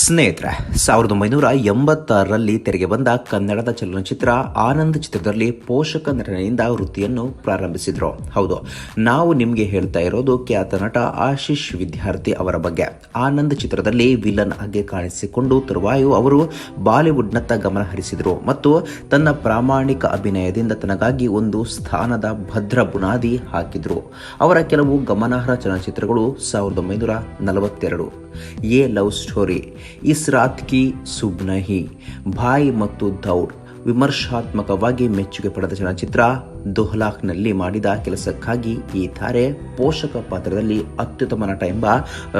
ಸ್ನೇಹಿತರೆ, ಸಾವಿರದ ಒಂಬೈನೂರ ಎಂಬತ್ತಾರರಲ್ಲಿ ತೆರೆಗೆ ಬಂದ ಕನ್ನಡದ ಚಲನಚಿತ್ರ ಆನಂದ್ ಚಿತ್ರದಲ್ಲಿ ಪೋಷಕ ನಟನೆಯಿಂದ ವೃತ್ತಿಯನ್ನು ಪ್ರಾರಂಭಿಸಿದ್ರು. ಹೌದು, ನಾವು ನಿಮಗೆ ಹೇಳ್ತಾ ಇರೋದು ಖ್ಯಾತ ನಟ ಆಶೀಶ್ ವಿದ್ಯಾರ್ಥಿ ಅವರ ಬಗ್ಗೆ. ಆನಂದ್ ಚಿತ್ರದಲ್ಲಿ ವಿಲನ್ ಆಗಿ ಕಾಣಿಸಿಕೊಂಡು ತರುವಾಯು ಅವರು ಬಾಲಿವುಡ್ನತ್ತ ಗಮನ ಹರಿಸಿದರು ಮತ್ತು ತನ್ನ ಪ್ರಾಮಾಣಿಕ ಅಭಿನಯದಿಂದ ತನಗಾಗಿ ಒಂದು ಸ್ಥಾನದ ಭದ್ರ ಬುನಾದಿ ಹಾಕಿದ್ರು. ಅವರ ಕೆಲವು ಗಮನಾರ್ಹ ಚಲನಚಿತ್ರಗಳು ಸಾವಿರದ ಒಂಬೈನೂರ ನಲವತ್ತೆರಡು. A love story. ಇಸ್ ರಾತ್ ಕಿ ಸುಬ್ ನಹಿ ಭಾಯ್ ಮತ್ತು ದೌಡ್ ವಿಮರ್ಶಾತ್ಮಕವಾಗಿ ಮೆಚ್ಚುಗೆ ಪಡೆದ ಚಲನಚಿತ್ರ ದೊಹ್ಲಾಕ್ನಲ್ಲಿ ಮಾಡಿದ ಕೆಲಸಕ್ಕಾಗಿ ಈ ತಾರೆ ಪೋಷಕ ಪಾತ್ರದಲ್ಲಿ ಅತ್ಯುತ್ತಮ ನಟ ಎಂಬ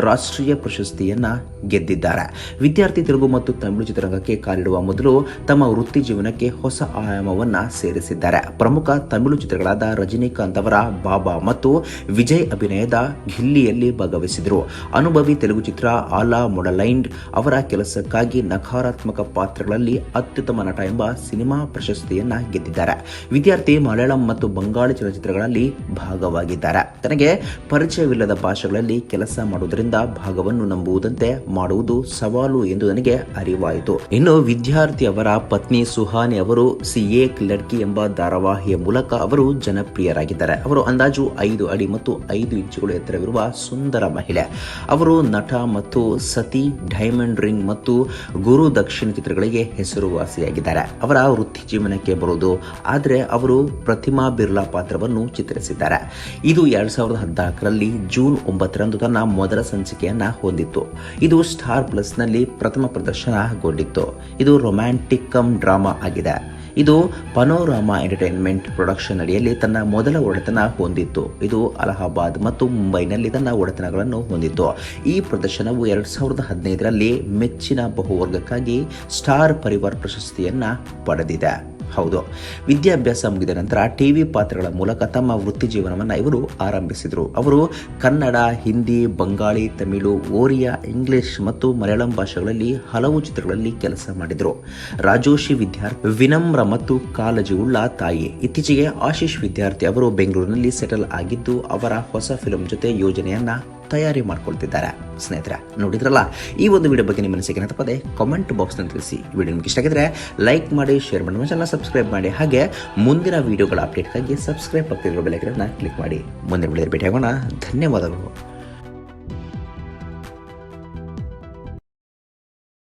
ರಾಷ್ಟ್ರೀಯ ಪ್ರಶಸ್ತಿಯನ್ನ ಗೆದ್ದಿದ್ದಾರೆ. ವಿದ್ಯಾರ್ಥಿ ತೆಲುಗು ಮತ್ತು ತಮಿಳು ಚಿತ್ರರಂಗಕ್ಕೆ ಕಾಲಿಡುವ ಮೊದಲು ತಮ್ಮ ವೃತ್ತಿ ಜೀವನಕ್ಕೆ ಹೊಸ ಆಯಾಮವನ್ನ ಸೇರಿಸಿದ್ದಾರೆ. ಪ್ರಮುಖ ತಮಿಳು ಚಿತ್ರಗಳಾದ ರಜನಿಕಾಂತ್ ಅವರ ಬಾಬಾ ಮತ್ತು ವಿಜಯ್ ಅಭಿನಯದ ಘಿಲ್ಲಿಯಲ್ಲಿ ಭಾಗವಹಿಸಿದರು. ಅನುಭವಿ ತೆಲುಗು ಚಿತ್ರ ಆಲಾ ಮೊಡಲೈಂಡ್ ಅವರ ಕೆಲಸಕ್ಕಾಗಿ ನಕಾರಾತ್ಮಕ ಪಾತ್ರಗಳಲ್ಲಿ ಅತ್ಯುತ್ತಮ ನಟ ಎಂಬ ಸಿನಿಮಾ ಪ್ರಶಸ್ತಿಯನ್ನ ಗೆದ್ದಿದ್ದಾರೆ. ವಿದ್ಯಾರ್ಥಿ ಮಲಯಾಳಂ ಮತ್ತು ಬಂಗಾಳಿ ಚಲನಚಿತ್ರಗಳಲ್ಲಿ ಭಾಗವಾಗಿದ್ದಾರೆ. ತನಗೆ ಪರಿಚಯವಿಲ್ಲದ ಭಾಷೆಗಳಲ್ಲಿ ಕೆಲಸ ಮಾಡುವುದರಿಂದ ಭಾಗವನ್ನು ನಂಬುವುದಂತೆ ಮಾಡುವುದು ಸವಾಲು ಎಂದು ನನಗೆ ಅರಿವಾಯಿತು. ಇನ್ನು ವಿದ್ಯಾರ್ಥಿ ಅವರ ಪತ್ನಿ ಸುಹಾನಿ ಅವರು ಸಿ ಏಕ್ ಲಡ್ಕಿ ಎಂಬ ಧಾರಾವಾಹಿಯ ಮೂಲಕ ಅವರು ಜನಪ್ರಿಯರಾಗಿದ್ದಾರೆ. ಅವರು ಅಂದಾಜು ಐದು ಅಡಿ ಮತ್ತು ಐದು ಇಂಚುಗಳು ಎತ್ತರವಿರುವ ಸುಂದರ ಮಹಿಳೆ. ಅವರು ನಟ ಮತ್ತು ಸತಿ ಡೈಮಂಡ್ ರಿಂಗ್ ಮತ್ತು ಗುರು ದಕ್ಷಿಣ ಚಿತ್ರಗಳಿಗೆ ಹೆಸರುವಾಸಿಯಾಗಿದ್ದಾರೆ. ಅವರ ವೃತ್ತಿ ಜೀವನಕ್ಕೆ ಬರುವುದು, ಆದರೆ ಅವರು ಪ್ರತಿಮಾ ಬಿರ್ಲಾ ಪಾತ್ರವನ್ನು ಚಿತ್ರಿಸಿದ್ದಾರೆ. ಇದು ಎರಡ್ ಸಾವಿರದ ಹದಿನಾಲ್ಕರಲ್ಲಿ ಜೂನ್ ಒಂಬತ್ತರಂದು ತನ್ನ ಮೊದಲ ಸಂಚಿಕೆಯನ್ನ ಹೊಂದಿತ್ತು. ಇದು ಸ್ಟಾರ್ ಪ್ಲಸ್ನಲ್ಲಿ ಪ್ರಥಮ ಪ್ರದರ್ಶನಗೊಂಡಿತ್ತು. ಇದು ರೊಮ್ಯಾಂಟಿಕ್ ಕಮ್ ಡ್ರಾಮಾ ಆಗಿದೆ. ಇದು ಪನೋರಾಮಾ ಎಂಟರ್ಟೈನ್ಮೆಂಟ್ ಪ್ರೊಡಕ್ಷನ್ ಅಡಿಯಲ್ಲಿ ತನ್ನ ಮೊದಲ ಒಡೆತನ ಹೊಂದಿತ್ತು. ಇದು ಅಲಹಾಬಾದ್ ಮತ್ತು ಮುಂಬೈನಲ್ಲಿ ತನ್ನ ಒಡೆತನಗಳನ್ನು ಹೊಂದಿತ್ತು. ಈ ಪ್ರದರ್ಶನವು ಎರಡ್ ಸಾವಿರದ ಹದಿನೈದರಲ್ಲಿ ಮೆಚ್ಚಿನ ಬಹುವರ್ಗಕ್ಕಾಗಿ ಸ್ಟಾರ್ ಪರಿವಾರ್ ಪ್ರಶಸ್ತಿಯನ್ನ ಪಡೆದಿದೆ. ಹೌದು. ವಿದ್ಯಾಭ್ಯಾಸ ಮುಗಿದ ನಂತರ ಟಿ ವಿ ಪಾತ್ರಗಳ ಮೂಲಕ ತಮ್ಮ ವೃತ್ತಿ ಜೀವನವನ್ನು ಇವರು ಆರಂಭಿಸಿದರು. ಅವರು ಕನ್ನಡ, ಹಿಂದಿ, ಬಂಗಾಳಿ, ತಮಿಳು, ಓರಿಯಾ, ಇಂಗ್ಲಿಷ್ ಮತ್ತು ಮಲಯಾಳಂ ಭಾಷೆಗಳಲ್ಲಿ ಹಲವು ಚಿತ್ರಗಳಲ್ಲಿ ಕೆಲಸ ಮಾಡಿದರು. ರಾಜೋಶಿ ವಿದ್ಯಾರ್ಥಿ ವಿನಮ್ರ ಮತ್ತು ಕಾಳಜಿ ಉಳ್ಳ ತಾಯಿ. ಇತ್ತೀಚೆಗೆ ಆಶೀಶ್ ವಿದ್ಯಾರ್ಥಿ ಅವರು ಬೆಂಗಳೂರಿನಲ್ಲಿ ಸೆಟಲ್ ಆಗಿದ್ದು ಅವರ ಹೊಸ ಫಿಲಂ ಜೊತೆ ಯೋಜನೆಯನ್ನ ತಯಾರಿ ಮಾಡ್ಕೊಳ್ತಿದ್ದಾರೆ. ಸ್ನೇಹಿತರೆ, ನೋಡಿದ್ರಲ್ಲ? ಈ ಒಂದು ವಿಡಿಯೋ ಬಗ್ಗೆ ನಿಮ್ಮ ಮನಸ್ಸಿಗೆ ತಪ್ಪದೆ ಕಾಮೆಂಟ್ ಬಾಕ್ಸ್ನಲ್ಲಿ ತಿಳಿಸಿ. ವಿಡಿಯೋ ನಿಮ್ಗೆ ಇಷ್ಟ ಆಗಿದ್ರೆ ಲೈಕ್ ಮಾಡಿ ಶೇರ್ ಮಾಡಿ ಚಾನಲ್ ಸಬ್ಸ್ಕ್ರೈಬ್ ಮಾಡಿ. ಹಾಗೆ ಮುಂದಿನ ವಿಡಿಯೋಗಳ ಅಪ್ಡೇಟ್ಗಾಗಿ ಸಬ್ಸ್ಕ್ರೈಬ್ ಆಗ್ತಿರೋ ಬೆಲೆಗಳನ್ನು ಕ್ಲಿಕ್ ಮಾಡಿ. ಮುಂದಿನ ವಿಡಿಯೋ ಭೇಟಿ ಆಗೋಣ ಧನ್ಯವಾದಗಳು.